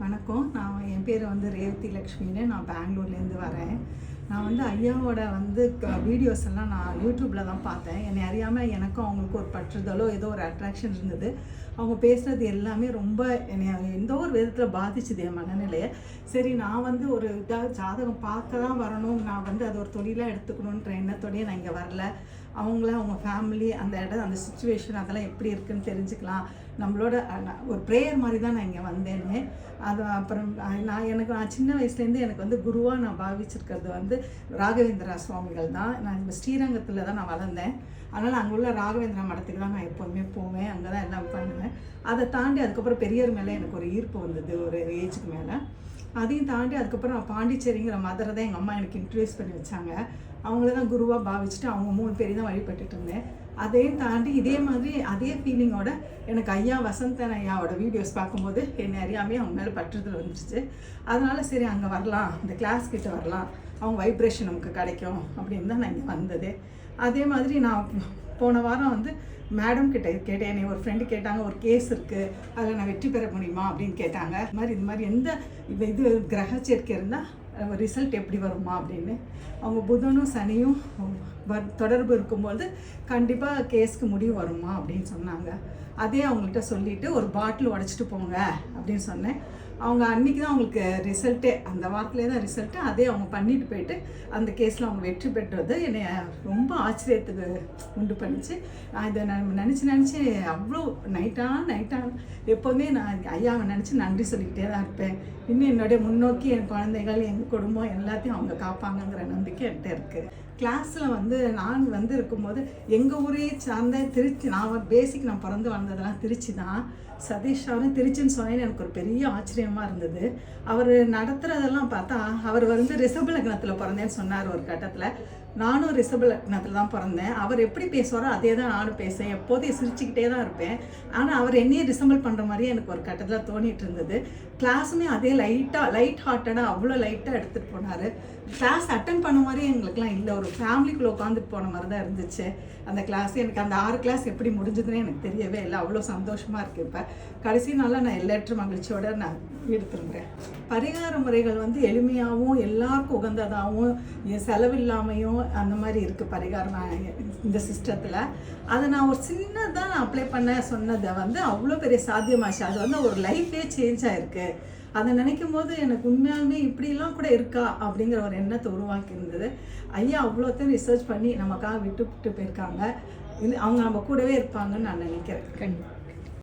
வணக்கம். நான் என் பேர் வந்து ரேவதி லக்ஷ்மின்னு நான் பெங்களூர்லேருந்து வரேன். நான் வந்து ஐயாவோட வந்து வீடியோஸ் எல்லாம் நான் யூடியூப்பில் தான் பார்த்தேன். என்னை அறியாமல் எனக்கும் அவங்களுக்கு ஒரு பற்றுதலோ ஏதோ ஒரு அட்ராக்ஷன் இருந்தது. அவங்க பேசுகிறது எல்லாமே ரொம்ப என்னை எந்த ஒரு விதத்தில் பாதிச்சுது என் மனநிலையை. சரி நான் வந்து ஒரு இதாக ஜாதகம் பார்க்க தான் வரணும். நான் வந்து அதை ஒரு தொழிலாக எடுத்துக்கணுன்ற எண்ணத்தோடய நான் இங்கே வரல. அவங்கள அவங்க ஃபேமிலி அந்த இடம் அந்த சுச்சுவேஷன் அதெல்லாம் எப்படி இருக்குன்னு தெரிஞ்சுக்கலாம். நம்மளோட நான் ஒரு ப்ரேயர் மாதிரி தான் நான் இங்கே வந்தேன்னு அது அப்புறம் நான் எனக்கு நான் சின்ன வயசுலேருந்து எனக்கு வந்து குருவாக நான் பாவிச்சிருக்கிறது வந்து ராகவேந்திரா சுவாமிகள் தான். நான் இந்த ஸ்ரீரங்கத்தில் தான் நான் வளர்ந்தேன். அதனால் அங்கே உள்ள ராகவேந்திரா மடத்துக்கு தான் நான் எப்போவுமே போவேன். அங்கே தான் எல்லாம் பண்ணுவேன் அதை தாண்டி அதுக்கப்புறம் பெரியார் மேலே எனக்கு ஒரு ஈர்ப்பு வந்தது ஒரு ஏஜுக்கு மேலே. அதையும் தாண்டி அதுக்கப்புறம் நான் பாண்டிச்சேரிங்கிற மதரை தான் எங்கள் அம்மா எனக்கு இன்ட்ரடியூஸ் பண்ணி வச்சாங்க. அவங்கள தான் குருவாக பாவிச்சுட்டு அவங்க மூணு பேரையும் தான் வழிபட்டுட்டு இருந்தேன். அதையும் தாண்டி இதே மாதிரி அதே ஃபீலிங்கோட எனக்கு ஐயா வசந்தன் ஐயாவோட வீடியோஸ் பார்க்கும்போது என்னை அறியாமே அவங்க மேலே பற்றுதல் வந்துருச்சு. அதனால் சரி அங்கே வரலாம் இந்த கிளாஸ் கிட்ட வரலாம் அவங்க வைப்ரேஷன் நமக்கு கிடைக்கும் அப்படின்னு தான் நான் இங்கே வந்தது. அதே மாதிரி நான் போன வாரம் வந்து மேடம் கிட்ட கேட்டேன். என்னை ஒரு ஃப்ரெண்டு கேட்டாங்க ஒரு கேஸ் இருக்குது அதில் நான் வெற்றி பெற முடியுமா அப்படின்னு கேட்டாங்க. இது மாதிரி இது மாதிரி எந்த இது இது கிரக சேர்க்கை இருந்தால் ரிசல்ட் எப்படி வருமா அப்படின்னு. அவங்க புதனும் சனியும் தொடர்பு இருக்கும்போது கண்டிப்பாக கேஸ்க்கு முடிவு வருமா அப்படின்னு சொன்னாங்க. அதே அவங்கள்ட்ட சொல்லிவிட்டு ஒரு பாட்டில் உடச்சிட்டு போங்க அப்படின்னு சொன்னேன். அவங்க அன்றைக்கி தான் அவங்களுக்கு ரிசல்ட்டே அந்த வாரத்திலே தான் ரிசல்ட்டு. அதே அவங்க பண்ணிட்டு போயிட்டு அந்த கேஸில் அவங்க வெற்றி பெற்றது என்னை ரொம்ப ஆச்சரியத்துக்கு உண்டு பண்ணிச்சு. நான் இதை நான் நினச்சி நினச்சி அவ்வளோ நைட்டாக நைட்டாக எப்போதுமே நான் ஐயாவை நினச்சி நன்றி சொல்லிக்கிட்டே தான் இருப்பேன். இன்னும் என்னுடைய முன்னோக்கி என் குழந்தைகள் எங்கள் குடும்பம் எல்லாத்தையும் அவங்க காப்பாங்கங்கிற நம்பிக்கை என்கிட்ட இருக்குது கிளாஸில் வந்து நான் வந்து இருக்கும்போது எங்கள் ஊரே சார்ந்த திருச்சி நான் பேசிக் நான் பிறந்து வளர்ந்ததெல்லாம் திருச்சி தான். சதீஷ் அவரும் திருச்சின்னு சொன்னேன்னு எனக்கு ஒரு பெரிய ஆச்சரியம் ஆச்சரியமாக இருந்தது. அவர் நடத்துகிறதெல்லாம் பார்த்தா அவர் வந்து ரிஷப லக்னத்தில் பிறந்தேன்னு சொன்னார் ஒரு கட்டத்தில். நானும் ரிஷப லக்னத்தில் தான் பிறந்தேன். அவர் எப்படி பேசுவாரோ அதே தான் நானும் பேசுவேன். எப்போதையும் சிரிச்சுக்கிட்டே தான் இருப்பேன். ஆனால் அவர் என்னையே ரிசம்பிள் பண்ணுற மாதிரியே எனக்கு ஒரு கட்டத்தில் தோணிட்டு இருந்தது. கிளாஸுமே அதே லைட்டாக லைட் ஹார்ட்டடாக அவ்வளோ லைட்டாக எடுத்துகிட்டு போனார். கிளாஸ் அட்டன் பண்ண மாதிரியே எங்களுக்குலாம் இல்லை. ஒரு ஃபேமிலிக்குள்ளே உட்காந்துட்டு போன மாதிரி தான் இருந்துச்சு. அந்த கிளாஸ் எனக்கு அந்த ஆறு கிளாஸ் எப்படி முடிஞ்சதுன்னு எனக்கு தெரியவே இல்லை. அவ்வளோ சந்தோஷமாக இருக்குது இப்போ. கடைசி நாளில் நான் எல்லற்ற மகிழ்ச்சியோட நான் வீடு திரும்புகிறேன் பரிகார முறைகள் வந்து எளிமையாகவும் எல்லாருக்கும் உகந்ததாகவும் செலவில்லாமையும் அந்த மாதிரி இருக்குது பரிகாரம் இந்த சிஸ்டத்தில் அதை நான் ஒரு சின்னதாக நான் அப்ளை பண்ண சொன்னதை வந்து அவ்வளோ பெரிய சாத்தியமாச்சு. அது வந்து ஒரு லைஃபே சேஞ்ச் ஆகிருக்கு அதை நினைக்கும் போது எனக்கு உண்மையாலுமே இப்படிலாம் கூட இருக்கா அப்படிங்கிற ஒரு எண்ணத்தை உருவாக்கி இருந்தது. ஐயா அவ்வளோத்தையும் ரிசர்ச் பண்ணி நமக்காக விட்டு விட்டு போயிருக்காங்க. இது அவங்க நம்ம கூடவே இருப்பாங்கன்னு நான் நினைக்கிறேன். கண்டிப்பாக